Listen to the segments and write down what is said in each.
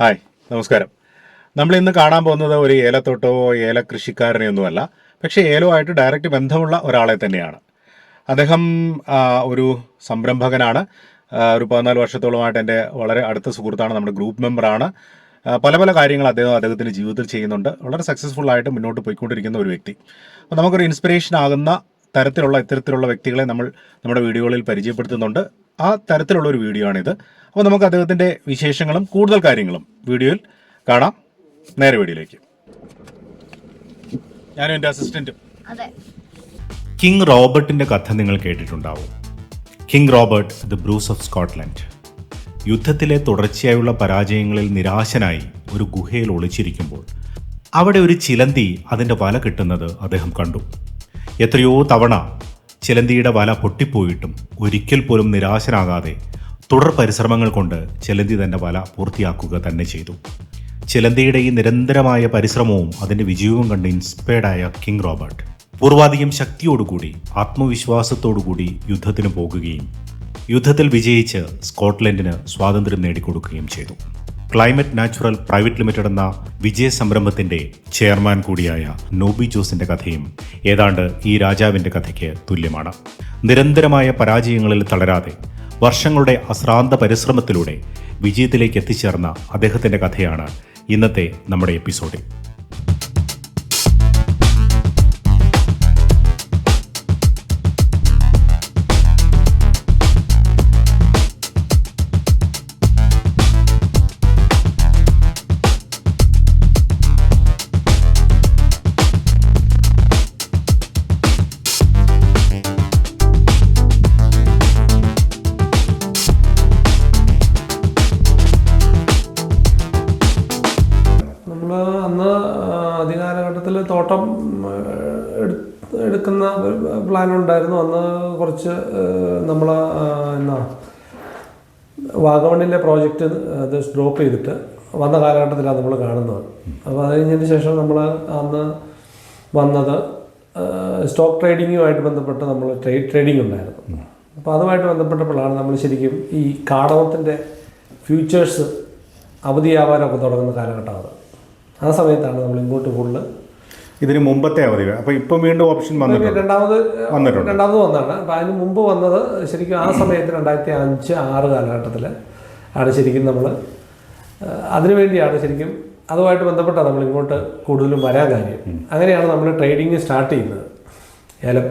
Hi നമസ്കാരം. നമ്മൾ ഇന്ന് കാണാൻ പോകുന്നത് ഒരു ഏലത്തോട്ടോ ഏല കൃഷിക്കാരനെയൊന്നുമല്ല പക്ഷേ ഏലവുമായിട്ട് ഡയറക്റ്റ് ബന്ധമുള്ള ഒരാളെ തന്നെയാണ്. അദ്ദേഹം ഒരു സംരംഭകനാണ്. ഒരു പതിനാല് വർഷത്തോളമായിട്ട് എന്റെ വളരെ അടുത്ത സുഹൃത്താണ് നമ്മുടെ ഗ്രൂപ്പ് മെമ്പറാണ് പല പല കാര്യങ്ങൾ അദ്ദേഹം അദ്ദേഹത്തിന്റെ ജീവിതത്തിൽ ചെയ്യുന്നുണ്ട്. വളരെ സക്സസ്ഫുൾ ആയിട്ട് മുന്നോട്ട് പോയിക്കൊണ്ടിരിക്കുന്ന ഒരു വ്യക്തി. അപ്പോൾ നമുക്കൊരു ഇൻസ്പിറേഷൻ ആകുന്ന തരത്തിലുള്ള ഇത്തരത്തിലുള്ള വ്യക്തികളെ നമ്മൾ നമ്മുടെ വീഡിയോകളിൽ പരിചയപ്പെടുത്തുന്നുണ്ട്. ആ തരത്തിലുള്ള ഒരു വീഡിയോ ആണിത് അപ്പോൾ നമുക്ക് അദ്ദേഹത്തിന്റെ വിശേഷങ്ങളും കൂടുതൽ കാര്യങ്ങളും വീഡിയോയിൽ കാണാം. നേരെ വീഡിയോയിലേക്ക്. ഞാനും എന്റെ അസിസ്റ്റന്റും അതെ. കിങ് റോബർട്ടിന്റെ കഥ നിങ്ങൾ കേട്ടിട്ടുണ്ടാവും. King Robert the Bruce of Scotland യുദ്ധത്തിലെ തുടർച്ചയായുള്ള പരാജയങ്ങളിൽ നിരാശനായി ഒരു ഗുഹയിൽ ഒളിച്ചിരിക്കുമ്പോൾ അവിടെ ഒരു ചിലന്തി അതിന്റെ വല കിട്ടുന്നത് അദ്ദേഹം കണ്ടു. എത്രയോ തവണ ചിലന്തിയുടെ വല പൊട്ടിപ്പോയിട്ടും ഒരിക്കൽ പോലും നിരാശനാകാതെ തുടർ പരിശ്രമങ്ങൾ കൊണ്ട് ചിലന്തി തന്റെ വല പൂർത്തിയാക്കുക തന്നെ ചെയ്തു. ചിലന്തിയുടെ ഈ നിരന്തരമായ പരിശ്രമവും അതിന്റെ വിജയവും കണ്ട് ഇൻസ്പയർഡായ കിങ് റോബർട്ട്. പൂർവാധികം ശക്തിയോടുകൂടി ആത്മവിശ്വാസത്തോടുകൂടി യുദ്ധത്തിന് പോകുകയും യുദ്ധത്തിൽ വിജയിച്ച് സ്കോട്ട്ലൻഡിന് സ്വാതന്ത്ര്യം നേടിക്കൊടുക്കുകയും ചെയ്തു. ക്ലൈമറ്റ് നാച്ചുറൽ പ്രൈവറ്റ് ലിമിറ്റഡ് എന്ന വിജയ സംരംഭത്തിന്റെ ചെയർമാൻ കൂടിയായ നോബി ജോസിന്റെ കഥയും ഏതാണ്ട് ഈ രാജാവിന്റെ കഥയ്ക്ക് തുല്യമാണ്. നിരന്തരമായ പരാജയങ്ങളിൽ തളരാതെ വർഷങ്ങളുടെ അശ്രാന്ത പരിശ്രമത്തിലൂടെ വിജയത്തിലേക്ക് എത്തിച്ചേർന്ന അദ്ദേഹത്തിന്റെ കഥയാണ് ഇന്നത്തെ നമ്മുടെ എപ്പിസോഡിൽ. എടുക്കുന്ന പ്ലാൻ ഉണ്ടായിരുന്നു. അന്ന് കുറച്ച് നമ്മൾ എന്നാ വാഗമണിലെ പ്രോജക്റ്റ് അത് ഡ്രോപ്പ് ചെയ്തിട്ട് വന്ന കാലഘട്ടത്തിലാണ് നമ്മൾ കാണുന്നത്. അപ്പോൾ അത് കഴിഞ്ഞതിന് ശേഷം നമ്മൾ അന്ന് വന്നത് സ്റ്റോക്ക് ട്രേഡിങ്ങുമായിട്ട് ബന്ധപ്പെട്ട് നമ്മൾ ട്രേഡ് ട്രേഡിംഗ് ഉണ്ടായിരുന്നു. അപ്പോൾ അതുമായിട്ട് ബന്ധപ്പെട്ടപ്പോഴാണ് നമ്മൾ ശരിക്കും ഈ കാടവത്തിന്റെ ഫ്യൂച്ചേഴ്സ് അവധിയാവാനൊക്കെ തുടങ്ങുന്ന കാലഘട്ടമാണ് ആ സമയത്താണ് നമ്മൾ ഇങ്ങോട്ട് കൂടുതൽ ഇതിന് മുമ്പത്തെ അവധി അപ്പോൾ ഇപ്പം വീണ്ടും ഓപ്ഷൻ വന്നിട്ടുണ്ട്. രണ്ടാമത് വന്നിട്ടുണ്ട്. രണ്ടാമത് വന്നതാണ് അപ്പൊ അതിന് മുമ്പ് വന്നത് ശരിക്കും ആ സമയത്ത് രണ്ടായിരത്തി അഞ്ച് ആറ് കാലഘട്ടത്തിൽ ആണ് ശരിക്കും നമ്മൾ അതിനുവേണ്ടിയാണ് ശരിക്കും അതുമായിട്ട് ബന്ധപ്പെട്ടാണ് നമ്മൾ ഇങ്ങോട്ട് കൂടുതലും വരാൻ കാര്യം. അങ്ങനെയാണ് നമ്മൾ ട്രേഡിങ് സ്റ്റാർട്ട് ചെയ്യുന്നത്. ഏലം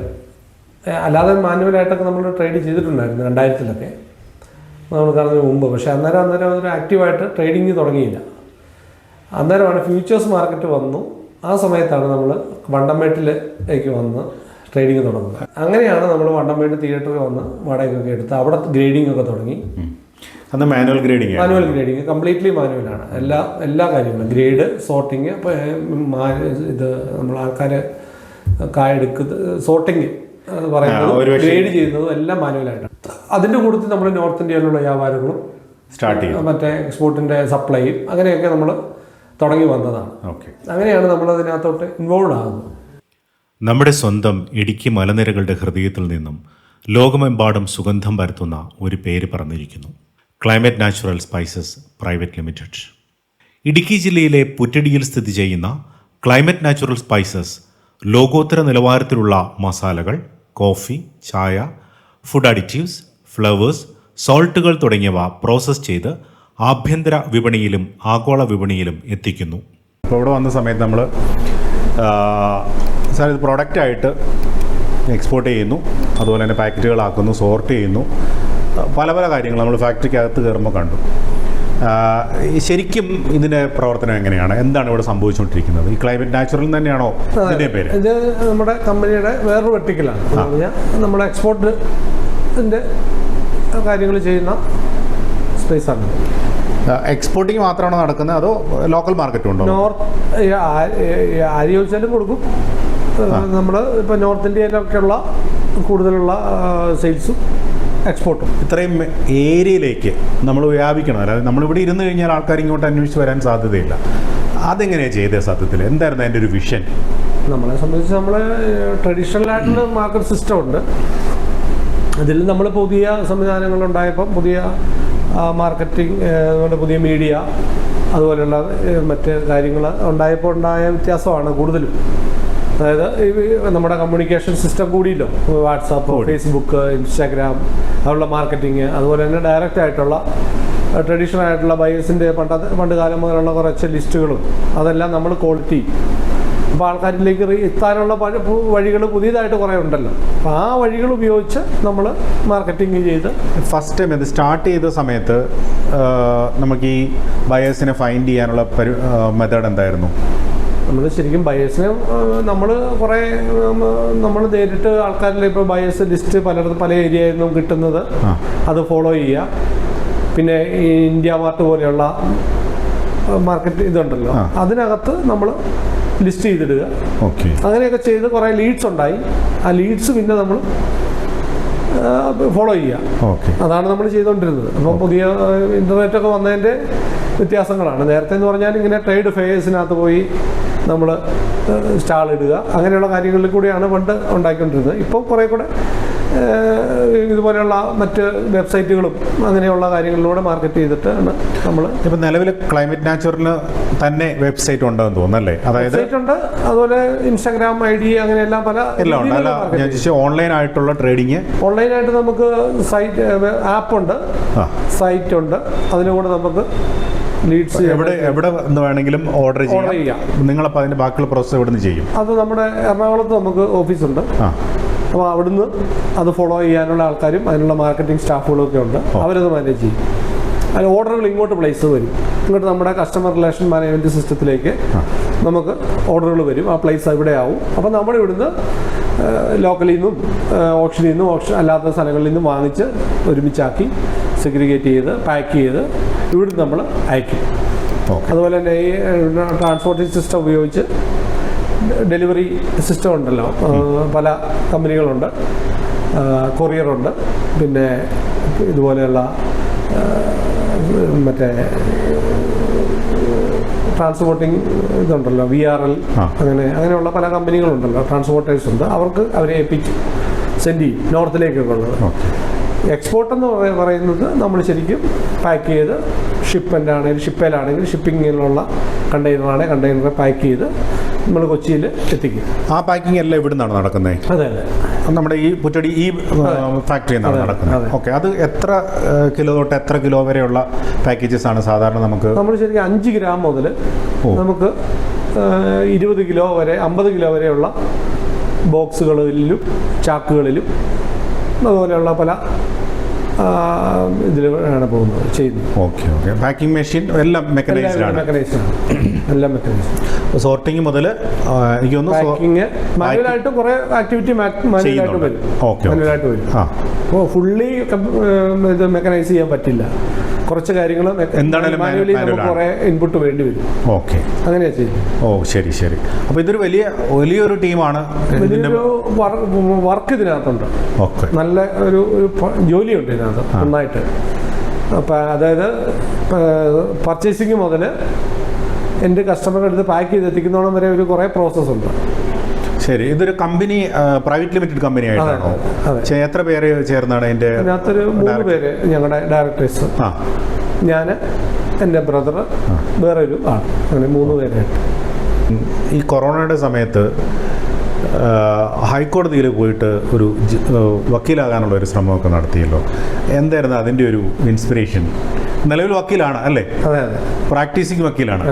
അല്ലാതെ മാനുവലായിട്ടൊക്കെ നമ്മൾ ട്രേഡ് ചെയ്തിട്ടുണ്ടായിരുന്നു രണ്ടായിരത്തിലൊക്കെ. നമ്മൾ കാണുന്നതിന് മുമ്പ്. പക്ഷേ അന്നേരം അന്നേരം ഒരു ആക്റ്റീവായിട്ട് ട്രേഡിങ് തുടങ്ങിയില്ല. അന്നേരമാണ് ഫ്യൂച്ചേഴ്സ് മാർക്കറ്റ് വന്നു. ആ സമയത്താണ് നമ്മൾ വണ്ടംമേട്ടിലേക്ക് വന്ന് ട്രേഡിങ് തുടങ്ങുന്നത്. അങ്ങനെയാണ് നമ്മൾ വണ്ടംമേട്ട് തിയേറ്ററിൽ വന്ന് വാടകയൊക്കെ എടുത്ത് അവിടെ ഗ്രേഡിംഗ് ഒക്കെ തുടങ്ങി. അന്ന് manual grading manual grading completely മാനുവലാണ് എല്ലാ എല്ലാ കാര്യങ്ങളും. ഗ്രേഡ് സോർട്ടിങ് അപ്പോൾ ഇത് നമ്മൾ ആൾക്കാർ കായെടുക്കുന്നത് സോർട്ടിങ് പറയുന്നത് ഗ്രേഡ് ചെയ്യുന്നതും എല്ലാം മാനുവലായിട്ടാണ് അതിന്റെ കൂട്ടത്തിൽ നമ്മൾ നോർത്ത് ഇന്ത്യയിലുള്ള വ്യാപാരങ്ങളും സ്റ്റാർട്ട് ചെയ്യും മറ്റേ എക്സ്പോർട്ടിന്റെ സപ്ലൈയും അങ്ങനെയൊക്കെ നമ്മൾ തുടങ്ങി വന്നതാണ്. ഓക്കെ. അങ്ങനെയാണ് നമ്മൾ അതിനകത്തോട്ട് ഇൻവോൾവ് ആകുന്നത്. നമ്മുടെ സ്വന്തം ഇടുക്കി മലനിരകളുടെ ഹൃദയത്തിൽ നിന്നും ലോകമെമ്പാടും സുഗന്ധം പരത്തുന്ന ഒരു പേര് പറഞ്ഞിരിക്കുന്നു. Climate natural spices private limited Idukki ജില്ലയിലെ പുറ്റടിയിൽ സ്ഥിതി ചെയ്യുന്ന ക്ലൈമറ്റ് നാച്ചുറൽ സ്പൈസസ് ലോകോത്തര നിലവാരത്തിലുള്ള മസാലകൾ കോഫി ചായ ഫുഡ് അഡിറ്റീവ്സ് ഫ്ലവേഴ്സ് സോൾട്ടുകൾ തുടങ്ങിയവ പ്രോസസ്സ് ചെയ്ത് ആഭ്യന്തര വിപണിയിലും ആഗോള വിപണിയിലും എത്തിക്കുന്നു. ഇപ്പോൾ ഇവിടെ വന്ന സമയത്ത് നമ്മൾ സാർ ഇത് പ്രൊഡക്റ്റായിട്ട് എക്സ്പോർട്ട് ചെയ്യുന്നു. അതുപോലെ തന്നെ പാക്കറ്റുകളാക്കുന്നു സോർട്ട് ചെയ്യുന്നു. പല പല കാര്യങ്ങൾ നമ്മൾ ഫാക്ടറിക്കകത്ത് കയറുമ്പോൾ കണ്ടു. ശരിക്കും ഇതിന്റെ പ്രവർത്തനം എങ്ങനെയാണ്? എന്താണ് ഇവിടെ സംഭവിച്ചുകൊണ്ടിരിക്കുന്നത്? ഈ ക്ലൈമറ്റ് നാച്ചുറൽ തന്നെയാണോ? ഇതിന്റെ പേര്. ഇത് നമ്മുടെ കമ്പനിയുടെ വേറൊരു വെർട്ടിക്കലാണ് എന്ന് പറഞ്ഞാൽ നമ്മുടെ എക്സ്പോർട്ടിന്റെ കാര്യങ്ങൾ ചെയ്യുന്ന സ്പേസാണ് എക്സ്പോർട്ടിങ് മാത്രമാണോ നടക്കുന്നത്? അതോ ലോക്കൽ മാർക്കറ്റും ഉണ്ടോ? നോർത്ത് അരി ചോദിച്ചാലും കൊടുക്കും. നമ്മൾ ഇപ്പോൾ നോർത്ത് ഇന്ത്യയിലൊക്കെയുള്ള കൂടുതലുള്ള സെയിൽസും എക്സ്പോർട്ടും ഇത്രയും ഏരിയയിലേക്ക് നമ്മൾ വ്യാപിക്കണം. അല്ലാതെ നമ്മളിവിടെ ഇരുന്ന് കഴിഞ്ഞാൽ ആൾക്കാർ ഇങ്ങോട്ട് അന്വേഷിച്ച് വരാൻ സാധ്യതയില്ല. അതെങ്ങനെയാണ് ചെയ്തത് സത്യത്തിൽ എന്തായിരുന്നു അതിന്റെ ഒരു വിഷൻ നമ്മളെ സംബന്ധിച്ച് നമ്മൾ ട്രഡീഷണൽ ആയിട്ടുള്ള മാർക്കറ്റ് സിസ്റ്റം ഉണ്ട്. അതിൽ നമ്മൾ പുതിയ സംവിധാനങ്ങൾ ഉണ്ടായപ്പോൾ പുതിയ മാർക്കറ്റിംഗ് അതുപോലെ പുതിയ മീഡിയ അതുപോലെയുള്ള മറ്റ് കാര്യങ്ങൾ ഉണ്ടായപ്പോൾ ഉണ്ടായ വ്യത്യാസമാണ് കൂടുതലും. അതായത് ഈ നമ്മുടെ കമ്മ്യൂണിക്കേഷൻ സിസ്റ്റം കൂടിയല്ലോ. വാട്സാപ്പ് ഫേസ്ബുക്ക് ഇൻസ്റ്റാഗ്രാം അതുള്ള മാർക്കറ്റിംഗ് അതുപോലെ തന്നെ ഡയറക്റ്റ് ആയിട്ടുള്ള ട്രഡീഷണൽ ആയിട്ടുള്ള ബയേഴ്സിന്റെ പണ്ട പണ്ട് കാലം മുതലുള്ള കുറച്ച് ലിസ്റ്റുകളും അതെല്ലാം നമ്മൾ ക്വാളിറ്റി അപ്പോൾ ആൾക്കാരിലേക്ക് എത്താനുള്ള പല വഴികൾ പുതിയതായിട്ട് കുറേ ഉണ്ടല്ലോ. അപ്പോൾ ആ വഴികൾ ഉപയോഗിച്ച് നമ്മൾ മാർക്കറ്റിംഗ് ചെയ്ത് ഫസ്റ്റ് ടൈം ഇത് സ്റ്റാർട്ട് ചെയ്ത സമയത്ത് നമുക്ക് ഈ ബയേഴ്സിനെ ഫൈൻഡ് ചെയ്യാനുള്ള മെത്തേഡ് എന്തായിരുന്നു? നമ്മൾ ശരിക്കും ബയേഴ്സിനെ നമ്മൾ കുറേ നമ്മൾ നേരിട്ട് ആൾക്കാരിൽ ഇപ്പോൾ ബയേഴ്സ് ലിസ്റ്റ് പലയിടത്തും പല ഏരിയയിൽ നിന്നും കിട്ടുന്നത് അത് ഫോളോ ചെയ്യുക. പിന്നെ ഈ ഇന്ത്യ മാർട്ട് പോലെയുള്ള മാർക്കറ്റ് ഇതുണ്ടല്ലോ. അതിനകത്ത് നമ്മൾ ലിസ്റ്റ് ചെയ്തിടുക. ഓക്കെ അങ്ങനെയൊക്കെ ചെയ്ത് കുറേ ലീഡ്സ് ഉണ്ടായി. ആ ലീഡ്സ് പിന്നെ നമ്മൾ ഫോളോ ചെയ്യുക. ഓക്കെ അതാണ് നമ്മൾ ചെയ്തുകൊണ്ടിരുന്നത്. അപ്പം പുതിയ ഇന്റർനെറ്റ് ഒക്കെ വന്നതിന്റെ വ്യത്യാസങ്ങളാണ്. നേരത്തെ എന്ന് പറഞ്ഞാൽ ഇങ്ങനെ ട്രേഡ് ഫെയേഴ്സിനകത്ത് പോയി നമ്മൾ സ്റ്റാൾ ഇടുക. അങ്ങനെയുള്ള കാര്യങ്ങളിൽ കൂടിയാണ് പണ്ട് ഉണ്ടാക്കിക്കൊണ്ടിരുന്നത് ഇപ്പോൾ കുറേ കൂടെ ഇതുപോലെയുള്ള മറ്റ് വെബ്സൈറ്റുകളും അങ്ങനെയുള്ള കാര്യങ്ങളിലൂടെ മാർക്കറ്റ് ചെയ്തിട്ടാണ് നമ്മൾ ഇപ്പം നിലവിൽ ക്ലൈമറ്റ് നാച്ചുറലിന് തന്നെ വെബ്സൈറ്റ് ഉണ്ടെന്ന് തോന്നുന്നല്ലേ അതായത് വെബ്സൈറ്റ് ഉണ്ട്. അതുപോലെ ഇൻസ്റ്റാഗ്രാം ഐ ഡി അങ്ങനെയെല്ലാം പല എല്ലാം ഉണ്ട്. അല്ല ഞാൻ ഓൺലൈൻ ആയിട്ടുള്ള ട്രേഡിങ്. ഓൺലൈനായിട്ട് നമുക്ക് സൈറ്റ് ആപ്പ് ഉണ്ട്. സൈറ്റ് ഉണ്ട്. അതിലൂടെ നമുക്ക് ലീഡ്സ് എവിടെ എവിടെ നിന്ന് വേണമെങ്കിലും ഓർഡർ ചെയ്യാം. നിങ്ങൾ നിങ്ങളപ്പോൾ അതിന്റെ ബാക്കിയുള്ള പ്രോസസ്സ് എവിടെ നിന്ന് ചെയ്യും? അത് നമ്മുടെ എറണാകുളത്ത് നമുക്ക് ഓഫീസുണ്ട് അപ്പോൾ അവിടുന്ന് അത് ഫോളോ ചെയ്യാനുള്ള ആൾക്കാരും അതിനുള്ള മാർക്കറ്റിംഗ് സ്റ്റാഫുകളും ഒക്കെ ഉണ്ട് അവരത് മാനേജ് ചെയ്യും. അതിന് ഓർഡറുകൾ ഇങ്ങോട്ട് പ്ലേസ് വരും. ഇങ്ങോട്ട് നമ്മുടെ കസ്റ്റമർ റിലേഷൻ മാനേജ്മെന്റ് സിസ്റ്റത്തിലേക്ക് നമുക്ക് ഓർഡറുകൾ വരും. ആ പ്ലേസ് ഇവിടെ ആവും അപ്പോൾ നമ്മൾ ഇവിടുന്ന് ലോക്കലിൽ നിന്നും ഓപ്ഷനിൽ നിന്നും ഓപ്ഷൻ അല്ലാത്ത സ്ഥലങ്ങളിൽ നിന്നും വാങ്ങിച്ച് ഒരുമിച്ചാക്കി സെഗ്രിഗേറ്റ് ചെയ്ത് പാക്ക് ചെയ്ത് ഇവിടുന്ന് നമ്മൾ അയക്കും. അതുപോലെ തന്നെ ഈ ട്രാൻസ്പോർട്ടിംഗ് സിസ്റ്റം ഉപയോഗിച്ച് ഡെലിവറി സിസ്റ്റം ഉണ്ടല്ലോ. പല കമ്പനികളുണ്ട്. കൊറിയറുണ്ട്. പിന്നെ ഇതുപോലെയുള്ള മറ്റേ ട്രാൻസ്പോർട്ടിങ് ഇതുണ്ടല്ലോ വി ആർ എൽ അങ്ങനെ അങ്ങനെയുള്ള പല കമ്പനികളുണ്ടല്ലോ ട്രാൻസ്പോർട്ടേഴ്സ് ഉണ്ട് അവർക്ക് അവരെ ഏൽപ്പിച്ച് സെൻഡ് ചെയ്യും നോർത്തിലേക്കൊക്കെ ഉള്ളത് എക്സ്പോർട്ട് എന്ന് പറയ- പറയുന്നത് നമ്മൾ ശരിക്കും പാക്ക് ചെയ്ത് ഷിപ്മെന്റ് ആണെങ്കിൽ ഷിപ്പയിലാണെങ്കിൽ ഷിപ്പിങ്ങിലുള്ള കണ്ടെയ്നറാണെങ്കിൽ കണ്ടെയ്നറെ പാക്ക് ചെയ്ത് നമ്മൾ കൊച്ചിയിൽ എത്തിക്കും. ആ പാക്കിംഗ് എല്ലാം ഇവിടെ നിന്നാണ് നടക്കുന്നത് അതെ. അതെ നമ്മുടെ ഈ പുറ്റടി ഈ ഫാക്ടറിയിൽ നിന്നാണ് നടക്കുന്നത്. ഓക്കെ അത് എത്ര കിലോ തൊട്ട് എത്ര കിലോ വരെയുള്ള പാക്കേജസ് ആണ് സാധാരണ നമുക്ക്? നമ്മൾ ശരിക്കും അഞ്ച് ഗ്രാം മുതൽ നമുക്ക് ഇരുപത് കിലോ വരെ അമ്പത് കിലോ വരെയുള്ള ബോക്സുകളിലും ചാക്കുകളിലും അതുപോലെയുള്ള പല ഇതിലാണ് പോകുന്നത് ചെയ്യുന്നത്. Okay okay. പാക്കിംഗ് മെഷീൻ എല്ലാം മെക്കനൈസ്ഡ് ആണ്. എല്ലാം മെക്കനൈസ്ഡ് സോർട്ടിങ് മുതൽ എനിക്ക് തോന്നുന്നു പാക്കിംഗ് മാനുവലായിട്ട് കുറെ ആക്ടിവിറ്റി മാനുവലായിട്ട്. വരും. മാനുവലായിട്ട് വരും. ആ. അപ്പോൾ ഫുള്ളി ഇത് മെക്കനൈസ് ചെയ്യാൻ പറ്റില്ല. കുറച്ച് കാര്യങ്ങൾ നമുക്ക്. കുറെ ഇൻപുട്ട് വേണ്ടി വരും. ഓക്കെ. അങ്ങനെയാ ചെയ്യും. ഓ ശരി ശരി. അപ്പോൾ ഇതൊരു വലിയ വലിയൊരു ടീമാണ് വർക്ക് ഇതിനകത്തുണ്ട്. ഓക്കെ. നല്ല ഒരു ജോലിയുണ്ട് ഇതിനകത്ത് നന്നായിട്ട്. അപ്പം അതായത് പർച്ചേസിങ് മുതൽ എന്റെ കസ്റ്റമറുടെ അടുത്ത് പാക്ക് ചെയ്ത് എത്തിക്കുന്നോളം വരെ ഒരു കുറേ പ്രോസസ്സ് ഉണ്ട്. ശരി. ഇതൊരു കമ്പനി പ്രൈവറ്റ് ലിമിറ്റഡ് കമ്പനി ആയിട്ടാണോ? എത്ര പേര് ചേർന്നാണ് അതിന്റെ ഇതിനകത്തൊരു മൂന്ന് പേര് ഞങ്ങളുടെ ഡയറക്ടേഴ്സ് ഞാൻ എന്റെ ബ്രദർ വേറൊരു ആൾ അങ്ങനെ മൂന്ന് പേരായിട്ട്. ഈ കൊറോണയുടെ സമയത്ത് ഹൈക്കോടതിയിൽ പോയിട്ട് ഒരു വക്കീലാകാനുള്ള ഒരു ശ്രമമൊക്കെ നടത്തിയല്ലോ. എന്തായിരുന്നു അതിന്റെ ഒരു ഇൻസ്പിറേഷൻ നിലവിൽ വക്കീലാണ് അല്ലേ? അതെ അതെ. പ്രാക്ടീസിങ് വക്കീലാണ്.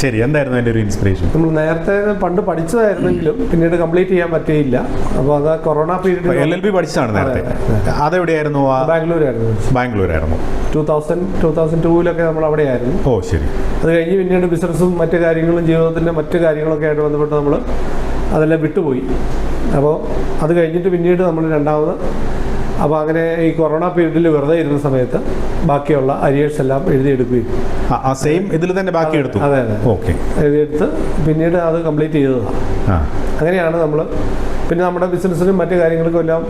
ശരി എന്തായിരുന്നു അതിന്റെ ഒരു ഇൻസ്പിറേഷൻ നമ്മൾ നേരത്തെ പണ്ട് പഠിച്ചതായിരുന്നെങ്കിലും പിന്നീട് കംപ്ലീറ്റ് ചെയ്യാൻ പറ്റിയില്ല. അപ്പോൾ അത് corona period L L B പഠിച്ചതാണ് നേരത്തെ. അതെ, അതെവിടെയായിരുന്നു ബാംഗ്ലൂരായിരുന്നു. ബാംഗ്ലൂരായിരുന്നു. ടൂ തൗസൻഡ് ടൂ തൗസൻഡ് ടൂവിലൊക്കെ നമ്മൾ അവിടെയായിരുന്നു. ഓ ശരി. അത് കഴിഞ്ഞ് പിന്നീട് ബിസിനസ്സും മറ്റു കാര്യങ്ങളും ജീവിതത്തിന്റെ മറ്റു കാര്യങ്ങളൊക്കെ ആയിട്ട് ബന്ധപ്പെട്ട് നമ്മൾ അതെല്ലാം വിട്ടുപോയി. അപ്പോൾ അത് കഴിഞ്ഞിട്ട് പിന്നീട് നമ്മൾ രണ്ടാമത് അപ്പോൾ അങ്ങനെ ഈ കൊറോണ പീരീഡിൽ വെറുതെ ഇരുന്ന സമയത്ത് ബാക്കിയുള്ള അരിയേഴ്സ് എല്ലാം എഴുതിയെടുക്കുകയും. ആ, സെയിം ഇതിൽ തന്നെ ബാക്കി എടുത്തു? അതെ അതെ. ഓക്കെ എഴുതിയെടുത്ത് പിന്നീട് അത് കംപ്ലീറ്റ് ചെയ്തതാണ്. അങ്ങനെയാണ് നമ്മൾ പിന്നെ നമ്മുടെ ബിസിനസ്സിനും മറ്റു കാര്യങ്ങൾക്കും എല്ലാം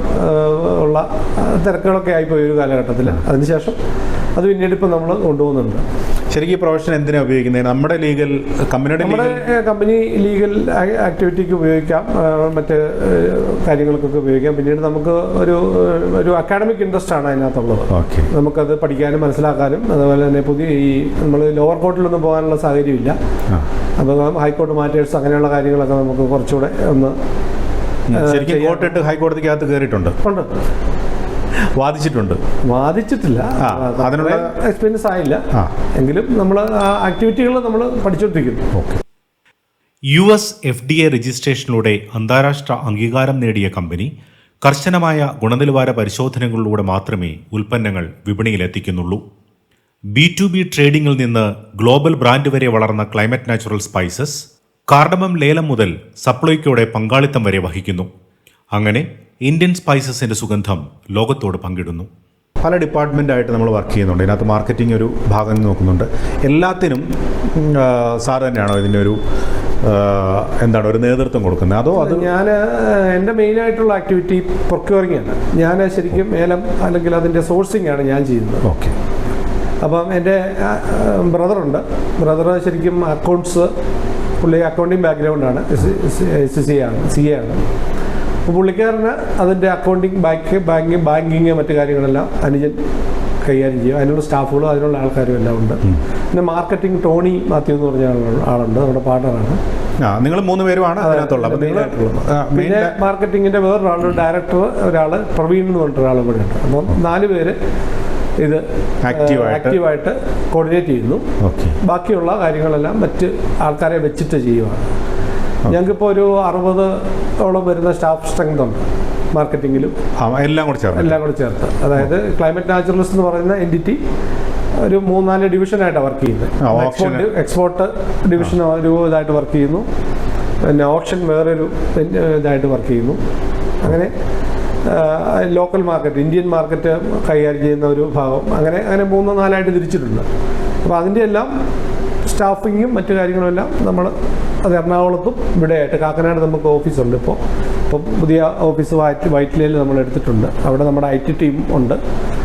ഉള്ള തിരക്കുകളൊക്കെ ആയിപ്പോയി ഒരു കാലഘട്ടത്തിൽ. അതിനുശേഷം അത് പിന്നീട് ഇപ്പം നമ്മൾ കൊണ്ടുപോകുന്നുണ്ട്. ശരിക്കും ഈ പ്രൊഫഷൻ എന്തിനാണ് ഉപയോഗിക്കുന്നത്? നമ്മുടെ ലീഗൽ കമ്പനിയുടെ നമ്മുടെ കമ്പനി ലീഗൽ ആക്ടിവിറ്റിക്ക് ഉപയോഗിക്കാം. മറ്റ് കാര്യങ്ങൾക്കൊക്കെ ഉപയോഗിക്കാം. പിന്നീട് നമുക്ക് ഒരു ഒരു അക്കാഡമിക് ഇൻട്രസ്റ്റ് ആണ് അതിനകത്തുള്ളത്. ഓക്കെ. നമുക്കത് പഠിക്കാനും മനസ്സിലാക്കാനും അതുപോലെ തന്നെ പുതിയ ഈ നമ്മൾ ലോവർ കോർട്ടിലൊന്നും പോകാനുള്ള സാഹചര്യമില്ല. അപ്പോൾ ഹൈക്കോർട്ട് മാറ്റേഴ്സ് അങ്ങനെയുള്ള കാര്യങ്ങളൊക്കെ നമുക്ക് കുറച്ചുകൂടെ ഒന്ന് ശരിക്കും കോർട്ടിട്ട് ഹൈക്കോടതിക്കകത്ത് കയറിയിട്ടുണ്ട് ഉണ്ട്. വാദിച്ചിട്ടുണ്ട്. വാദിച്ചിട്ടില്ല. അതിനുള്ള- എക്സ്പീരിയൻസ് ആയില്ല. എങ്കിലും നമ്മൾ ആ ആക്ടിവിറ്റികൾ നമ്മൾ പഠിച്ചുകൊണ്ടിരിക്കുന്നു. Okay. U S F D A രജിസ്ട്രേഷനിലൂടെ അന്താരാഷ്ട്ര അംഗീകാരം നേടിയ കമ്പനി കർശനമായ ഗുണനിലവാര പരിശോധനകളിലൂടെ മാത്രമേ ഉൽപ്പന്നങ്ങൾ വിപണിയിലെത്തിക്കുന്നുള്ളൂ. ബി ടു ബി ട്രേഡിംഗിൽ നിന്ന് ഗ്ലോബൽ ബ്രാൻഡ് വരെ വളർന്ന ക്ലൈമറ്റ് നാച്ചുറൽ സ്പൈസസ് കാർഡമം ലേലം മുതൽ സപ്ലൈക്കോടെ പങ്കാളിത്തം വരെ വഹിക്കുന്നു. അങ്ങനെ ഇന്ത്യൻ സ്പൈസസിന്റെ സുഗന്ധം ലോകത്തോട് പങ്കിടുന്നു. പല ഡിപ്പാർട്ട്മെന്റായിട്ട് നമ്മൾ വർക്ക് ചെയ്യുന്നുണ്ട്. ഇതിനകത്ത് മാർക്കറ്റിംഗ് ഒരു ഭാഗം നോക്കുന്നുണ്ട്. എല്ലാത്തിനും സാർ തന്നെയാണോ ഇതിന്റെ ഒരു എന്താണ് ഒരു നേതൃത്വം കൊടുക്കുന്നത്? അതോ അത് ഞാൻ എന്റെ മെയിനായിട്ടുള്ള ആക്ടിവിറ്റി പ്രൊക്യൂറിംഗ് ആണ്. ഞാൻ ശരിക്കും ഏലം അല്ലെങ്കിൽ അതിന്റെ സോഴ്സിംഗ് ആണ് ഞാൻ ചെയ്യുന്നത്. ഓക്കെ അപ്പം എന്റെ ബ്രദറുണ്ട് ബ്രദർ ശരിക്കും അക്കൗണ്ട്സ് പുള്ളി അക്കൗണ്ടിങ് ബാക്ക്ഗ്രൗണ്ടാണ് എസ് സി ആണ്. സി എ ആണ്. അപ്പോൾ പുള്ളിക്കാരന് അതിന്റെ അക്കൗണ്ടിങ് ബാങ്ക് ബാങ്കിങ് ബാങ്കിങ് മറ്റു കാര്യങ്ങളെല്ലാം അനുജൻ കൈകാര്യം ചെയ്യും. അതിനുള്ള സ്റ്റാഫുകളും അതിനുള്ള ആൾക്കാരും എല്ലാം ഉണ്ട്. പിന്നെ മാർക്കറ്റിംഗ് ടോണി മാത്യു എന്ന് പറഞ്ഞ ആളുണ്ട്. നമ്മുടെ പാർട്ണറാണ്. നിങ്ങൾ മൂന്ന് പേരുമാണ് അതിനകത്തുള്ളത്. പിന്നെ മാർക്കറ്റിങ്ങിന്റെ വേറൊരാളുടെ ഡയറക്ടർ ഒരാൾ പ്രവീൺ എന്ന് പറഞ്ഞിട്ട് ഒരാളും കൂടെ ഉണ്ട്. അപ്പം നാല് പേര് ഇത് ആക്റ്റീവായിട്ട് കോർഡിനേറ്റ് ചെയ്യുന്നു. ബാക്കിയുള്ള കാര്യങ്ങളെല്ലാം മറ്റ് ആൾക്കാരെ വെച്ചിട്ട് ചെയ്യുവാണ്. ഞങ്ങൾക്കിപ്പോൾ ഒരു അറുപത് ഓളം വരുന്ന സ്റ്റാഫ് സ്ട്രെങ്ത് ഉണ്ട് മാർക്കറ്റിങ്ങിലും എല്ലാം കൂടി ചേർത്ത് എല്ലാം കൂടി ചേർത്ത്. അതായത് ക്ലൈമറ്റ് നാച്ചുറലിസ്റ്റ് എന്ന് പറയുന്ന എന്റിറ്റി ഒരു മൂന്നാൽ ഡിവിഷനായിട്ടാണ് വർക്ക് ചെയ്യുന്നത്. എക്സ്പോർട്ട് എക്സ്പോർട്ട് ഡിവിഷൻ ഒരു ഇതായിട്ട് വർക്ക് ചെയ്യുന്നു. പിന്നെ ഓപ്ഷൻ വേറൊരു ഇതായിട്ട് വർക്ക് ചെയ്യുന്നു. അങ്ങനെ ലോക്കൽ മാർക്കറ്റ് ഇന്ത്യൻ മാർക്കറ്റ് കൈകാര്യം ചെയ്യുന്ന ഒരു ഭാഗം. അങ്ങനെ അങ്ങനെ മൂന്നോ നാലായിട്ട് തിരിച്ചിട്ടുണ്ട്. അപ്പോൾ അതിന്റെ എല്ലാം സ്റ്റാഫിങ്ങും മറ്റു കാര്യങ്ങളും എല്ലാം നമ്മൾ അത് എറണാകുളത്തും ഇവിടെയായിട്ട് കാക്കനാട് നമുക്ക് ഓഫീസുണ്ട് ഇപ്പോൾ. ഇപ്പം പുതിയ ഓഫീസ് വൈറ്റ് വൈറ്റിലയിൽ നമ്മൾ എടുത്തിട്ടുണ്ട്. അവിടെ നമ്മുടെ ഐ ടി ടീം ഉണ്ട്.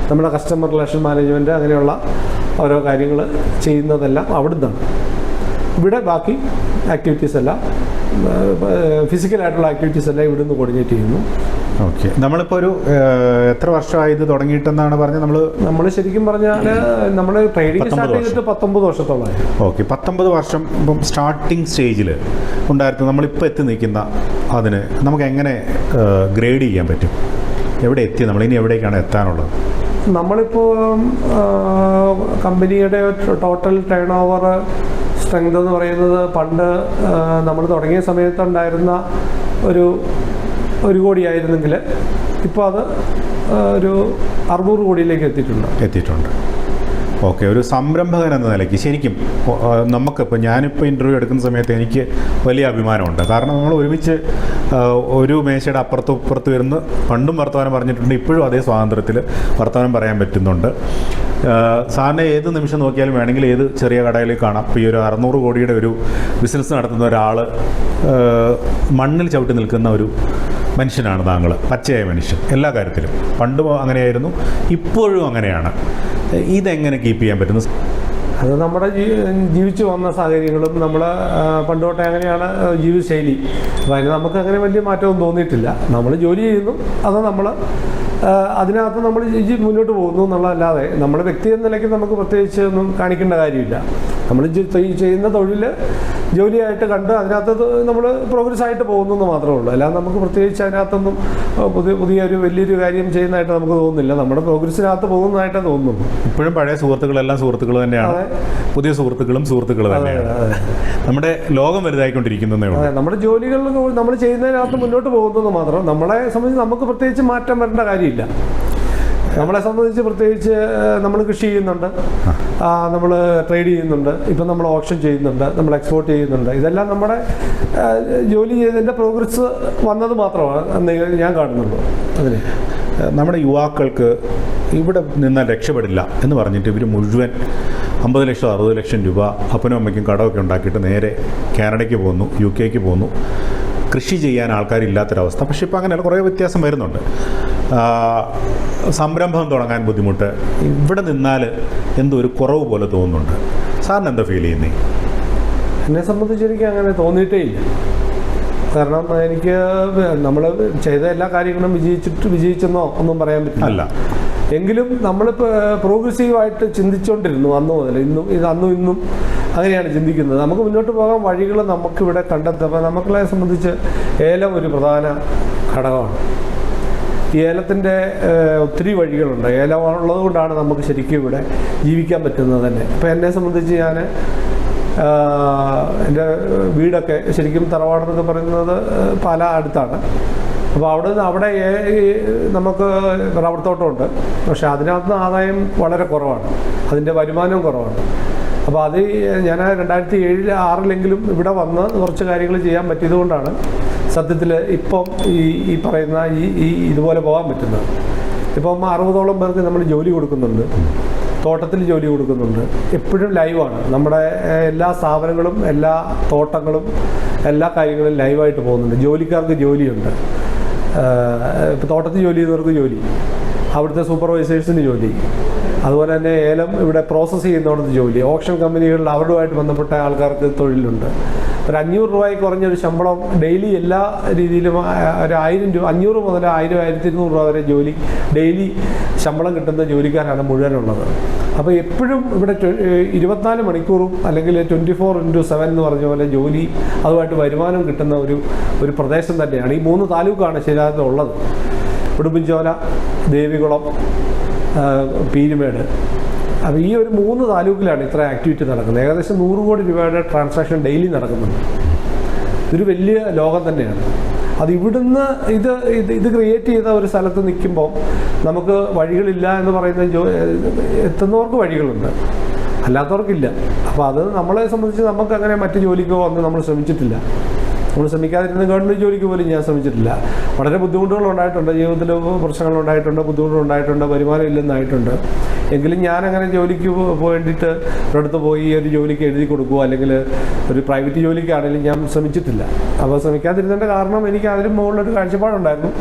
നമ്മുടെ കസ്റ്റമർ റിലേഷൻ മാനേജ്മെന്റ് അങ്ങനെയുള്ള ഓരോ കാര്യങ്ങൾ ചെയ്യുന്നതെല്ലാം അവിടുന്നാണ്. ഇവിടെ ബാക്കി ആക്ടിവിറ്റീസ് എല്ലാം ഫിസിക്കലായിട്ടുള്ള ആക്ടിവിറ്റീസ് എല്ലാം ഇവിടുന്ന് കോർഡിനേറ്റ് ചെയ്യുന്നു. ഓക്കെ. നമ്മളിപ്പോൾ ഒരു എത്ര വർഷമായി ഇത് തുടങ്ങിയിട്ടെന്നാണ് പറഞ്ഞത് നമ്മൾ നമ്മൾ ശരിക്കും പറഞ്ഞാൽ നമ്മൾ ട്രേഡിംഗ് സ്റ്റാർട്ട് ചെയ്തിട്ട് പത്തൊമ്പത് വർഷത്തോളമായി. ഓക്കെ. പത്തൊമ്പത് വർഷം ഇപ്പം സ്റ്റാർട്ടിംഗ് സ്റ്റേജിൽ ഉണ്ടായിരുന്നു. നമ്മളിപ്പോൾ എത്തി നിൽക്കുന്ന അതിന് നമുക്ക് എങ്ങനെ ഗ്രേഡ് ചെയ്യാൻ പറ്റും? എവിടെ എത്തി നമ്മൾ? ഇനി എവിടേക്കാണ് എത്താനുള്ളത്? നമ്മളിപ്പോൾ കമ്പനിയുടെ ടോട്ടൽ ടേൺ ഓവർ സ്ട്രെങ്ത് എന്ന് പറയുന്നത് പണ്ട് നമ്മൾ തുടങ്ങിയ സമയത്തുണ്ടായിരുന്ന ഒരു ഒരു കോടിയായിരുന്നെങ്കിൽ ഇപ്പോൾ അത് ഒരു അറുന്നൂറ് കോടിയിലേക്ക് എത്തിയിട്ടുണ്ട്. എത്തിയിട്ടുണ്ട്. ഓക്കെ ഒരു സംരംഭകൻ എന്ന നിലയ്ക്ക് ശരിക്കും നമുക്കിപ്പോൾ ഞാനിപ്പോൾ ഇന്റർവ്യൂ എടുക്കുന്ന സമയത്ത് എനിക്ക് വലിയ അഭിമാനമുണ്ട്. കാരണം നമ്മൾ ഒരുമിച്ച് ഒരു മേശയുടെ അപ്പുറത്തും ഇപ്പുറത്തും ഇരുന്ന് പണ്ടും വർത്തമാനം പറഞ്ഞിട്ടുണ്ട് ഇപ്പോഴും അതേ സ്വാതന്ത്ര്യത്തിൽ വർത്തമാനം പറയാൻ പറ്റുന്നുണ്ട്. സാറിനെ ഏത് നിമിഷം നോക്കിയാലും വേണമെങ്കിൽ ഏത് ചെറിയ കടയിൽ കാണാം. ഇപ്പോൾ ഈ ഒരു അറുന്നൂറ് കോടിയുടെ ഒരു ബിസിനസ് നടത്തുന്ന ഒരാൾ മണ്ണിൽ ചവിട്ടി നിൽക്കുന്ന ഒരു മനുഷ്യനാണ് താങ്കൾ പച്ചയായ മനുഷ്യൻ. എല്ലാ കാര്യത്തിലും. പണ്ടും അങ്ങനെയായിരുന്നു. ഇപ്പോഴും അങ്ങനെയാണ്. ഇതെങ്ങനെ കീപ്പ് ചെയ്യാൻ പറ്റുന്നു? അത് നമ്മുടെ ജീവിച്ചു വന്ന സാഹചര്യങ്ങളും നമ്മൾ പണ്ട് തൊട്ടേ അങ്ങനെയാണ് ജീവിതശൈലി. അപ്പോൾ അതിന് നമുക്ക് അങ്ങനെ വലിയ മാറ്റമൊന്നും തോന്നിയിട്ടില്ല. നമ്മൾ ജോലി ചെയ്യുന്നു. അത് നമ്മൾ അതിനകത്ത് നമ്മൾ മുന്നോട്ട് പോകുന്നു എന്നുള്ളതല്ലാതെ നമ്മൾ വ്യക്തി എന്ന നിലയ്ക്ക് നമുക്ക് പ്രത്യേകിച്ച് ഒന്നും കാണിക്കേണ്ട കാര്യമില്ല. നമ്മൾ ചെയ്യുന്ന തൊഴിൽ ജോലിയായിട്ട് കണ്ട് അതിനകത്ത് നമ്മൾ പ്രോഗ്രസ് ആയിട്ട് പോകുന്നു എന്ന് മാത്രമേ ഉള്ളൂ. അല്ലാതെ നമുക്ക് പ്രത്യേകിച്ച് അതിനകത്തൊന്നും പുതിയ പുതിയൊരു വലിയൊരു കാര്യം ചെയ്യുന്നതായിട്ട് നമുക്ക് തോന്നുന്നില്ല. നമ്മുടെ പ്രോഗ്രസ്സിനകത്ത് പോകുന്നതായിട്ടേ തോന്നുന്നു ഇപ്പോഴും പഴയ സുഹൃത്തുക്കളെല്ലാം സുഹൃത്തുക്കൾ തന്നെയാണ്. പുതിയ സുഹൃത്തുക്കളും സുഹൃത്തുക്കൾ തന്നെയാണ്. നമ്മുടെ ലോകം വലുതായിക്കൊണ്ടിരിക്കുന്നതേ ഉള്ളൂ. നമ്മുടെ ജോലികളിൽ നമ്മൾ ചെയ്യുന്നതിനകത്ത് മുന്നോട്ട് പോകുന്നത് മാത്രം. നമ്മളെ സംബന്ധിച്ച് നമുക്ക് പ്രത്യേകിച്ച് മാറ്റം വരേണ്ട കാര്യമില്ല. നമ്മളെ സംബന്ധിച്ച് പ്രത്യേകിച്ച് നമ്മൾ കൃഷി ചെയ്യുന്നുണ്ട്. നമ്മൾ ട്രേഡ് ചെയ്യുന്നുണ്ട്. ഇപ്പം നമ്മൾ ഓപ്ഷൻ ചെയ്യുന്നുണ്ട്. നമ്മൾ എക്സ്പോർട്ട് ചെയ്യുന്നുണ്ട്. ഇതെല്ലാം നമ്മുടെ ജോലി ചെയ്തതിന്റെ പ്രോഗ്രസ് വന്നത് മാത്രമാണ്. ഞാൻ കാണുന്നുള്ളൂ. അതിന് നമ്മുടെ യുവാക്കൾക്ക് ഇവിടെ നിന്നാൽ രക്ഷപ്പെടില്ല എന്ന് പറഞ്ഞിട്ട് ഇവർ മുഴുവൻ അമ്പത് ലക്ഷം അറുപത് ലക്ഷം രൂപ അപ്പനും അമ്മയ്ക്കും കടമൊക്കെ ഉണ്ടാക്കിയിട്ട് നേരെ കാനഡയ്ക്ക് പോകുന്നു യു കെക്ക് പോകുന്നു കൃഷി ചെയ്യാൻ ആൾക്കാരില്ലാത്തൊരവസ്ഥ. പക്ഷേ ഇപ്പോൾ അങ്ങനെയുള്ള കുറേ വ്യത്യാസം വരുന്നുണ്ട്. സംരംഭം തുടങ്ങാൻ ബുദ്ധിമുട്ട്. ഇവിടെ നിന്നാൽ എന്തോ ഒരു കുറവ് പോലെ തോന്നുന്നുണ്ട്. സാറിന് എന്താ ഫീൽ ചെയ്യുന്നേ? എന്നെ സംബന്ധിച്ച് എനിക്ക് അങ്ങനെ തോന്നിയിട്ടേ ഇല്ല. കാരണം എനിക്ക് നമ്മൾ ചെയ്ത എല്ലാ കാര്യങ്ങളും വിജയിച്ചിട്ട് വിജയിച്ചെന്നോ ഒന്നും പറയാൻ പറ്റില്ല. എങ്കിലും നമ്മളിപ്പോൾ പ്രോഗ്രസീവായിട്ട് ചിന്തിച്ചുകൊണ്ടിരുന്നു അന്ന് മുതൽ. ഇന്നും ഇത് അന്നും ഇന്നും അങ്ങനെയാണ് ചിന്തിക്കുന്നത്. നമുക്ക് മുന്നോട്ട് പോകാൻ വഴികൾ നമുക്കിവിടെ കണ്ടെത്തുമ്പോൾ നമുക്കുള്ളതിനെ സംബന്ധിച്ച് ഏലം ഒരു പ്രധാന ഘടകമാണ്. ഏലത്തിന്റെ ഒത്തിരി വഴികളുണ്ട്. ഏലം ഉള്ളത് കൊണ്ടാണ് നമുക്ക് ശരിക്കും ഇവിടെ ജീവിക്കാൻ പറ്റുന്നത് തന്നെ. ഇപ്പം എന്നെ സംബന്ധിച്ച് ഞാൻ എന്റെ വീടൊക്കെ ശരിക്കും തറവാടെന്നൊക്കെ പറയുന്നത് പല അടുത്താണ്. അപ്പോൾ അവിടെ അവിടെ നമുക്ക് റബ്ബർ തോട്ടമുണ്ട് പക്ഷെ അതിനകത്ത് ആദായം വളരെ കുറവാണ്. അതിന്റെ വരുമാനവും കുറവാണ്. അപ്പോൾ അത് ഞാൻ രണ്ടായിരത്തി ഏഴിൽ ആറിലെങ്കിലും ഇവിടെ വന്ന് കുറച്ച് കാര്യങ്ങൾ ചെയ്യാൻ പറ്റിയത് കൊണ്ടാണ് സത്യത്തിൽ ഇപ്പം ഈ ഈ പറയുന്ന ഈ ഈ ഇതുപോലെ പോകാൻ പറ്റുന്നത്. ഇപ്പം അറുപതോളം പേർക്ക് നമ്മൾ ജോലി കൊടുക്കുന്നുണ്ട്. തോട്ടത്തിൽ ജോലി കൊടുക്കുന്നുണ്ട്. എപ്പോഴും ലൈവാണ് നമ്മുടെ എല്ലാ സ്ഥാപനങ്ങളും എല്ലാ തോട്ടങ്ങളും എല്ലാ കാര്യങ്ങളും ലൈവായിട്ട് പോകുന്നുണ്ട്. ജോലിക്കാർക്ക് ജോലിയുണ്ട്. ഇപ്പോൾ തോട്ടത്തിൽ ജോലി ചെയ്യുന്നവർക്ക് ജോലി. അവിടുത്തെ സൂപ്പർവൈസേഴ്സിന് ജോലി. അതുപോലെ തന്നെ ഏലം ഇവിടെ പ്രോസസ്സ് ചെയ്യുന്നവർക്ക് ജോലി. ഓപ്ഷൻ കമ്പനികളിൽ അവരുമായിട്ട് ബന്ധപ്പെട്ട ആൾക്കാർക്ക് തൊഴിലുണ്ട്. ഒരു അഞ്ഞൂറ് രൂപയിൽ കുറഞ്ഞൊരു ശമ്പളം ഡെയിലി എല്ലാ രീതിയിലും ഒരു ആയിരം രൂപ അഞ്ഞൂറ് മുതൽ ആയിരം ആയിരത്തി ഇരുന്നൂറ് രൂപ വരെ ജോലി ഡെയിലി ശമ്പളം കിട്ടുന്ന ജോലിക്കാരാണ് മുഴുവനുള്ളത്. അപ്പോൾ എപ്പോഴും ഇവിടെ ഇരുപത്തിനാല് മണിക്കൂറും അല്ലെങ്കിൽ ട്വന്റി ഫോർ ഇന്റു സെവൻ എന്ന് പറഞ്ഞ പോലെ ജോലി അതുമായിട്ട് വരുമാനം കിട്ടുന്ന ഒരു ഒരു പ്രദേശം തന്നെയാണ്. ഈ മൂന്ന് താലൂക്കാണ് ശരിയാകത്ത് ഉള്ളത്. ഉടുമ്പൻചോല ദേവികുളം പീരുമേട്. അപ്പോൾ ഈ ഒരു മൂന്ന് താലൂക്കിലാണ് ഇത്ര ആക്ടിവിറ്റി നടക്കുന്നത്. ഏകദേശം നൂറ് കോടി രൂപയുടെ ട്രാൻസാക്ഷൻ ഡെയിലി നടക്കുന്നുണ്ട്. ഇതൊരു വലിയ ലോകം തന്നെയാണ്. അത് ഇവിടുന്ന് ഇത് ഇത് ഇത് ക്രിയേറ്റ് ചെയ്ത ഒരു സ്ഥലത്ത് നിൽക്കുമ്പോൾ നമുക്ക് വഴികളില്ല എന്ന് പറയുന്ന ജോ എത്തുന്നവർക്ക് വഴികളുണ്ട്. അല്ലാത്തവർക്കില്ല. അപ്പോൾ അത് നമ്മളെ സംബന്ധിച്ച് നമുക്ക് അങ്ങനെ മറ്റ് ജോലിക്കോ ഒന്നും നമ്മൾ ശ്രമിച്ചിട്ടില്ല. നമ്മൾ ശ്രമിക്കാതിരുന്ന ഗവൺമെന്റ് ജോലിക്ക് പോലും ഞാൻ ശ്രമിച്ചിട്ടില്ല. വളരെ ബുദ്ധിമുട്ടുകൾ ഉണ്ടായിട്ടുണ്ട്. ജീവിതത്തിൽ പ്രശ്നങ്ങൾ ഉണ്ടായിട്ടുണ്ട് ബുദ്ധിമുട്ടുകൾ ഉണ്ടായിട്ടുണ്ട് വരുമാനം ഇല്ലെന്നായിട്ടുണ്ട്. എങ്കിലും ഞാൻ അങ്ങനെ ജോലിക്ക് വേണ്ടിയിട്ട് ഒരിടത്ത് പോയി ഒരു ജോലിക്ക് എഴുതി കൊടുക്കുകയോ അല്ലെങ്കിൽ ഒരു പ്രൈവറ്റ് ജോലിക്കാണെങ്കിലും ഞാൻ ശ്രമിച്ചിട്ടില്ല. അപ്പോൾ ശ്രമിക്കാതിരുന്നതിന്റെ കാരണം എനിക്ക് അതിന് മുകളിലൊരു കാഴ്ചപ്പാടുണ്ടായിരുന്നു.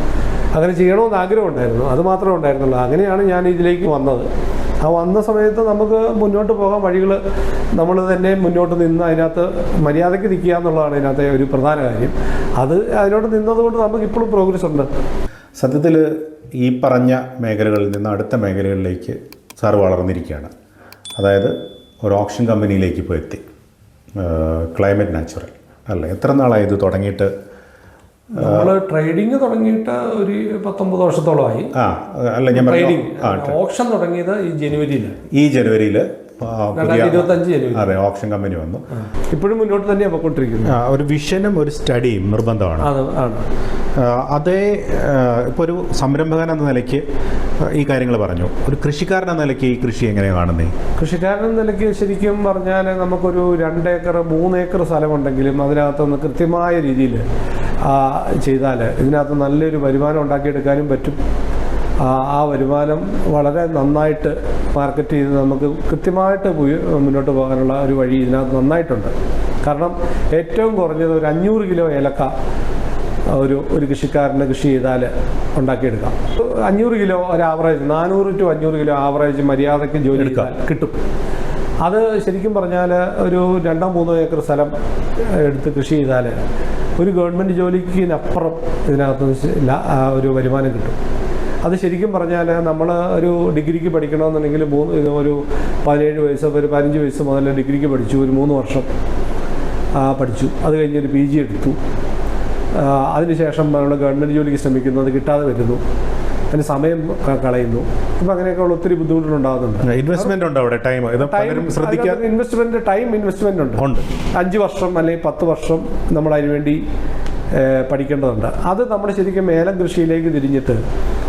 അങ്ങനെ ചെയ്യണമെന്ന് ആഗ്രഹമുണ്ടായിരുന്നു. അത് മാത്രമേ ഉണ്ടായിരുന്നുള്ളൂ. അങ്ങനെയാണ് ഞാൻ ഇതിലേക്ക് വന്നത്. ആ വന്ന സമയത്ത് നമുക്ക് മുന്നോട്ട് പോകാൻ വഴികൾ നമ്മൾ തന്നെ മുന്നോട്ട് നിന്ന് അതിനകത്ത് മര്യാദയ്ക്ക് നിൽക്കുക എന്നുള്ളതാണ് അതിനകത്തെ ഒരു പ്രധാന കാര്യം. അത് അതിനോട് നിന്നതുകൊണ്ട് നമുക്ക് ഇപ്പോഴും പ്രോഗ്രസ് ഉണ്ട്. സത്യത്തിൽ ഈ പറഞ്ഞ മേഖലകളിൽ നിന്ന് അടുത്ത മേഖലകളിലേക്ക് സാർ വളർന്നിരിക്കുകയാണ്. അതായത് ഒരു ഓപ്ഷൻ കമ്പനിയിലേക്ക് ഇപ്പോൾ എത്തി ക്ലൈമറ്റ് നാച്ചുറൽ. അല്ല എത്ര നാളായി ഇത് തുടങ്ങിയിട്ട്? നമ്മൾ ട്രേഡിങ് തുടങ്ങിയിട്ട് ഒരു പത്തൊമ്പത് വർഷത്തോളമായി. ആ അല്ല ഞാൻ ട്രേഡിങ്. ഓപ്ഷൻ തുടങ്ങിയത് ഈ ജനുവരിയിൽ ഈ ജനുവരിയിൽ അതെ ഓപ്ഷൻ കമ്പനി വന്നു. ഇപ്പോഴും മുന്നോട്ട് തന്നെയാണ് പോയിക്കൊണ്ടിരിക്കുന്നത് ഒരു വിഷനും ഒരു സ്റ്റഡിയും നിർബന്ധമാണ്. അത് ഇപ്പോൾ ഒരു സംരംഭകൻ എന്ന നിലയ്ക്ക് ഈ കാര്യങ്ങൾ പറഞ്ഞു. ഒരു കൃഷിക്കാരൻ എന്ന നിലയ്ക്ക് ഈ കൃഷി എങ്ങനെയാണ് കാണുന്നത് കൃഷിക്കാരൻ എന്ന നിലയ്ക്ക് ശരിക്കും പറഞ്ഞാൽ നമുക്കൊരു രണ്ട് ഏക്കർ മൂന്ന് ഏക്കർ സ്ഥലമുണ്ടെങ്കിലും അതിനകത്തുനിന്ന് കൃത്യമായ രീതിയിൽ ചെയ്താൽ ഇതിനകത്ത് നല്ലൊരു വരുമാനം ഉണ്ടാക്കിയെടുക്കാനും പറ്റും. ആ വരുമാനം വളരെ നന്നായിട്ട് മാർക്കറ്റ് ചെയ്ത് നമുക്ക് കൃത്യമായിട്ട് മുന്നോട്ട് പോകാനുള്ള ഒരു വഴി ഇതിനകത്ത് നന്നായിട്ടുണ്ട്. കാരണം ഏറ്റവും കുറഞ്ഞത് ഒരു അഞ്ഞൂറ് കിലോ ഏലക്ക ഒരു ഒരു കൃഷിക്കാരന് കൃഷി ചെയ്താൽ ഉണ്ടാക്കിയെടുക്കാം. അഞ്ഞൂറ് കിലോ ഒരു ആവറേജ് നാനൂറ് ടു അഞ്ഞൂറ് കിലോ ആവറേജ് മര്യാദയ്ക്ക് ജോലി എടുക്കാൻ കിട്ടും. അത് ശരിക്കും പറഞ്ഞാൽ ഒരു രണ്ടോ മൂന്നോ ഏക്കർ സ്ഥലം എടുത്ത് കൃഷി ചെയ്താൽ ഒരു ഗവൺമെന്റ് ജോലിക്കിനപ്പുറം ഇതിനകത്ത് ഒരു വരുമാനം കിട്ടും. അത് ശരിക്കും പറഞ്ഞാൽ നമ്മൾ ഒരു ഡിഗ്രിക്ക് പഠിക്കണമെന്നുണ്ടെങ്കിൽ മൂന്ന് ഒരു പതിനേഴ് വയസ്സ് ഒരു പതിനഞ്ച് വയസ്സ് മുതൽ ഡിഗ്രിക്ക് പഠിച്ചു ഒരു മൂന്ന് വർഷം പഠിച്ചു. അത് കഴിഞ്ഞ് ഒരു പി ജി എടുത്തു. അതിനുശേഷം നമ്മൾ ഗവൺമെന്റ് ജോലിക്ക് ശ്രമിക്കുന്നു അത് കിട്ടാതെ വരുന്നു. അതിന് സമയം കളയുന്നു. അപ്പം അങ്ങനെയൊക്കെയുള്ള ഒത്തിരി ബുദ്ധിമുട്ടുകളുണ്ടാകുന്നുണ്ട്. ഇൻവെസ്റ്റ്മെന്റ് ഉണ്ട് അവിടെ? ടൈം ഇൻവെസ്റ്റ്മെന്റ് ടൈം ഇൻവെസ്റ്റ്മെന്റ് ഉണ്ട്. അഞ്ച് വർഷം അല്ലെങ്കിൽ പത്ത് വർഷം നമ്മൾ അതിനുവേണ്ടി പഠിക്കേണ്ടതുണ്ട്. അത് നമ്മൾ ശരിക്കും ഏലം കൃഷിയിലേക്ക് തിരിഞ്ഞിട്ട്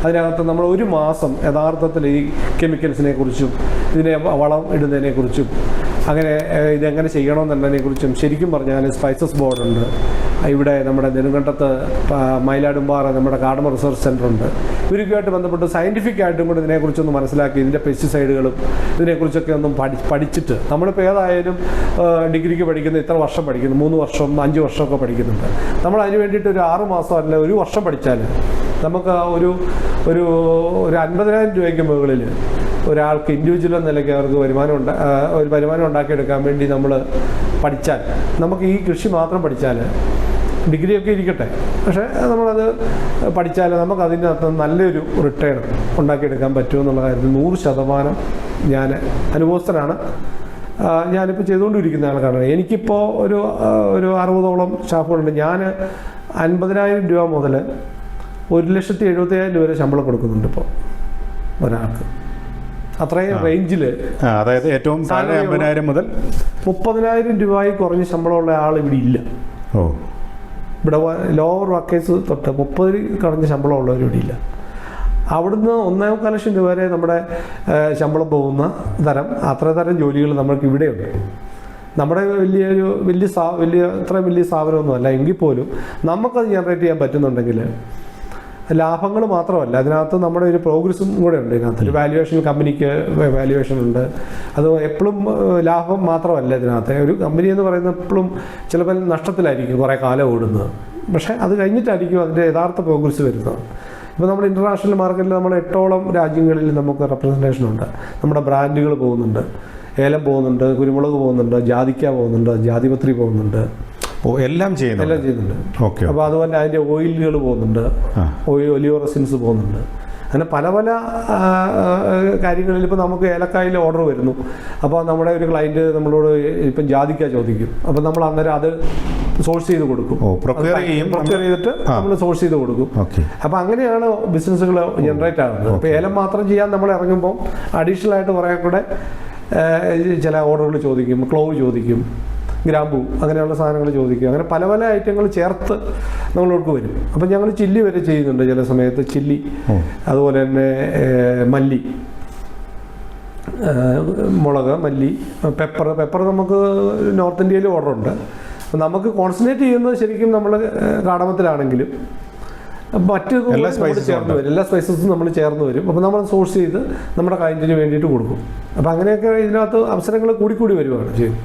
അതിനകത്ത് നമ്മൾ ഒരു മാസം യഥാർത്ഥത്തിൽ ഈ കെമിക്കൽസിനെ കുറിച്ചും ഇതിനെ വളം ഇടുന്നതിനെ കുറിച്ചും അങ്ങനെ ഇതെങ്ങനെ ചെയ്യണമെന്നുള്ളതിനെ കുറിച്ചും ശരിക്കും പറഞ്ഞാൽ സ്പൈസസ് ബോർഡുണ്ട്. ഇവിടെ നമ്മുടെ നെടുങ്കണ്ടത്ത് മയിലാടുംപാറ നമ്മുടെ കാടമ റിസർച്ച് സെന്റർ ഉണ്ട് ഇവരൊക്കെയായിട്ട് ബന്ധപ്പെട്ട് സയന്റിഫിക് ആയിട്ടും കൂടി ഇതിനെക്കുറിച്ചൊന്ന് മനസ്സിലാക്കി ഇതിന്റെ പെസ്റ്റിസൈഡുകളും ഇതിനെക്കുറിച്ചൊക്കെ ഒന്നും പഠി പഠിച്ചിട്ട് നമ്മളിപ്പോൾ ഏതായാലും ഡിഗ്രിക്ക് പഠിക്കുന്ന ഇത്ര വർഷം പഠിക്കുന്നു മൂന്ന് വർഷം അഞ്ച് വർഷമൊക്കെ പഠിക്കുന്നുണ്ട്. നമ്മൾ അതിന് വേണ്ടിയിട്ട് ഒരു ആറ് മാസം അല്ല ഒരു വർഷം പഠിച്ചാൽ നമുക്ക് ഒരു ഒരു ഒരു അൻപതിനായിരം രൂപയ്ക്ക് മുകളിൽ ഒരാൾക്ക് ഇൻഡിവിജ്വൽ എന്ന നിലയ്ക്ക് അവർക്ക് വരുമാനം ഉണ്ടാ ഒരു വരുമാനം ഉണ്ടാക്കിയെടുക്കാൻ വേണ്ടി നമ്മൾ പഠിച്ചാൽ നമുക്ക് ഈ കൃഷി മാത്രം പഠിച്ചാൽ ഡിഗ്രിയൊക്കെ ഇരിക്കട്ടെ. പക്ഷേ നമ്മളത് പഠിച്ചാൽ നമുക്ക് അതിന്റെ അകത്ത് നല്ലൊരു റിട്ടേൺ ഉണ്ടാക്കിയെടുക്കാൻ പറ്റുമെന്നുള്ള കാര്യത്തിൽ നൂറ് ശതമാനം ഞാൻ അനുഭവസ്ഥനാണ്. ഞാനിപ്പോൾ ചെയ്തുകൊണ്ടിരിക്കുന്ന ആൾക്കാരാണ് എനിക്കിപ്പോൾ ഒരു ഒരു അറുപതോളം സ്റ്റാഫുകളുണ്ട്. ഞാൻ അൻപതിനായിരം രൂപ മുതൽ ഒരു ലക്ഷത്തി എഴുപത്തയ്യായിരം രൂപ വരെ ശമ്പളം കൊടുക്കുന്നുണ്ട് ഇപ്പോൾ ഒരാൾക്ക്. അത്രയും റേഞ്ചിൽ അതായത് ഏറ്റവും അമ്പതിനായിരം മുതൽ മുപ്പതിനായിരം രൂപയിൽ കുറഞ്ഞ ശമ്പളമുള്ള ആൾ ഇവിടെ ഇല്ല. ഓ. ഇവിടെ ലോവർ വർക്കേഴ്സ് തൊട്ട് മുപ്പത് കടഞ്ഞ ശമ്പളം ഉള്ളവരും ഇവിടെ ഇല്ല. അവിടുന്ന് ഒന്നേമുക്കാൽ ലക്ഷം രൂപ വരെ നമ്മുടെ ശമ്പളം പോകുന്ന തരം അത്ര തരം ജോലികൾ നമ്മൾക്ക് ഇവിടെയുണ്ട്. നമ്മുടെ വലിയൊരു വലിയ സാ വലിയ അത്ര വലിയ സ്ഥാപനമൊന്നുമല്ല. എങ്കിൽ പോലും നമുക്കത് ജനറേറ്റ് ചെയ്യാൻ പറ്റുന്നുണ്ടെങ്കിൽ ലാഭങ്ങൾ മാത്രമല്ല അതിനകത്ത് നമ്മുടെ ഒരു പ്രോഗ്രസ്സും കൂടെ ഉണ്ട് ഇതിനകത്ത്. ഒരു വാല്യുവേഷൻ കമ്പനിക്ക് വാല്യുവേഷൻ ഉണ്ട്. അത് എപ്പോഴും ലാഭം മാത്രമല്ല ഇതിനകത്ത്. ഒരു കമ്പനി എന്ന് പറയുന്നത് എപ്പോഴും ചിലപ്പോൾ നഷ്ടത്തിലായിരിക്കും കുറേ കാലം ഓടുന്നത്. പക്ഷേ അത് കഴിഞ്ഞിട്ടായിരിക്കും അതിന്റെ യഥാർത്ഥ പ്രോഗ്രസ് വരുന്നത്. ഇപ്പോൾ നമ്മൾ ഇന്റർനാഷണൽ മാർക്കറ്റിൽ നമ്മൾ എട്ടോളം രാജ്യങ്ങളിൽ നമുക്ക് റെപ്രസെന്റേഷൻ ഉണ്ട്. നമ്മുടെ ബ്രാൻഡുകൾ പോകുന്നുണ്ട്. ഏലം പോകുന്നുണ്ട് കുരുമുളക് പോകുന്നുണ്ട് ജാതിക്ക പോകുന്നുണ്ട് ജാതിപത്രി പോകുന്നുണ്ട്. ഓ എല്ലാം ചെയ്യുന്നു എല്ലാം ചെയ്യുന്നുണ്ട്. ഓക്കെ അപ്പോൾ അതുപോലെ അതിന്റെ ഓയിലുകൾ പോകുന്നുണ്ട്. ഓയിൽ ഒലിയോറസിൻസ് പോകുന്നുണ്ട്. അങ്ങനെ പല പല കാര്യങ്ങളിൽ ഇപ്പോൾ നമുക്ക് ഏലക്കായിൽ ഓർഡർ വരുന്നു. അപ്പോൾ നമ്മുടെ ഒരു ക്ലയന്റ് നമ്മളോട് ഇപ്പം ജാതിക്ക ചോദിക്കും. അപ്പോൾ നമ്മൾ അന്നേരം അത് സോഴ്സ് ചെയ്ത് കൊടുക്കും. പ്രൊക്യർ ചെയ്യും. പ്രൊക്യൂർ ചെയ്തിട്ട് നമ്മൾ സോഴ്സ് ചെയ്ത് കൊടുക്കും. ഓക്കെ. അപ്പോൾ അങ്ങനെയാണ് ബിസിനസ്സുകൾ ജനറേറ്റ് ആകുന്നത് അപ്പോൾ ഏലം മാത്രം ചെയ്യാൻ നമ്മൾ ഇറങ്ങുമ്പോൾ അഡീഷണൽ ആയിട്ട് കുറേ കൂടെ ചില ഓർഡറുകൾ ചോദിക്കും. ക്ലോവ് ചോദിക്കും. ഗ്രാമ്പു അങ്ങനെയുള്ള സാധനങ്ങൾ ചോദിക്കുക അങ്ങനെ പല പല ഐറ്റങ്ങൾ ചേർത്ത് നമ്മളോട്ട് വരും. അപ്പം ഞങ്ങൾ ചില്ലി വരെ ചെയ്യുന്നുണ്ട് ചില സമയത്ത്. ചില്ലി അതുപോലെ തന്നെ മല്ലി മുളക് മല്ലി പെപ്പർ. പെപ്പർ നമുക്ക് നോർത്ത് ഇന്ത്യയിൽ ഓർഡർ ഉണ്ട് അപ്പം നമുക്ക് കോൺസെൻട്രേറ്റ് ചെയ്യുന്നത് ശരിക്കും നമ്മൾ കാടമത്തിലാണെങ്കിലും മറ്റ് എല്ലാ spices ചേർന്ന് വരും. എല്ലാ സ്പൈസസും നമ്മൾ ചേർന്ന് വരും. അപ്പോൾ നമ്മൾ സോഴ്സ് ചെയ്ത് നമ്മുടെ ക്ലയന്റിന് വേണ്ടിയിട്ട് കൊടുക്കും. അപ്പോൾ അങ്ങനെയൊക്കെ ഇതിനകത്ത് അവസരങ്ങൾ കൂടിക്കൂടി കൂടി വരുവാണ്. ചെയ്യും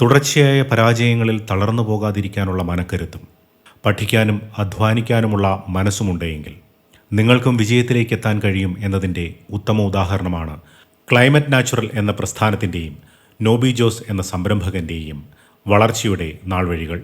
തുടർച്ചയായ പരാജയങ്ങളിൽ തളർന്നു പോകാതിരിക്കാനുള്ള മനക്കരുത്തും പഠിക്കാനും അധ്വാനിക്കാനുമുള്ള മനസ്സുമുണ്ടെങ്കിൽ നിങ്ങൾക്കും വിജയത്തിലേക്ക് എത്താൻ കഴിയും എന്നതിന്റെ ഉത്തമ ഉദാഹരണമാണ് ക്ലൈമറ്റ് നാച്ചുറൽ എന്ന പ്രസ്ഥാനത്തിന്റെയും നോബി ജോസ് എന്ന സംരംഭകന്റെയും വളർച്ചയുടെ നാൾവഴികൾ.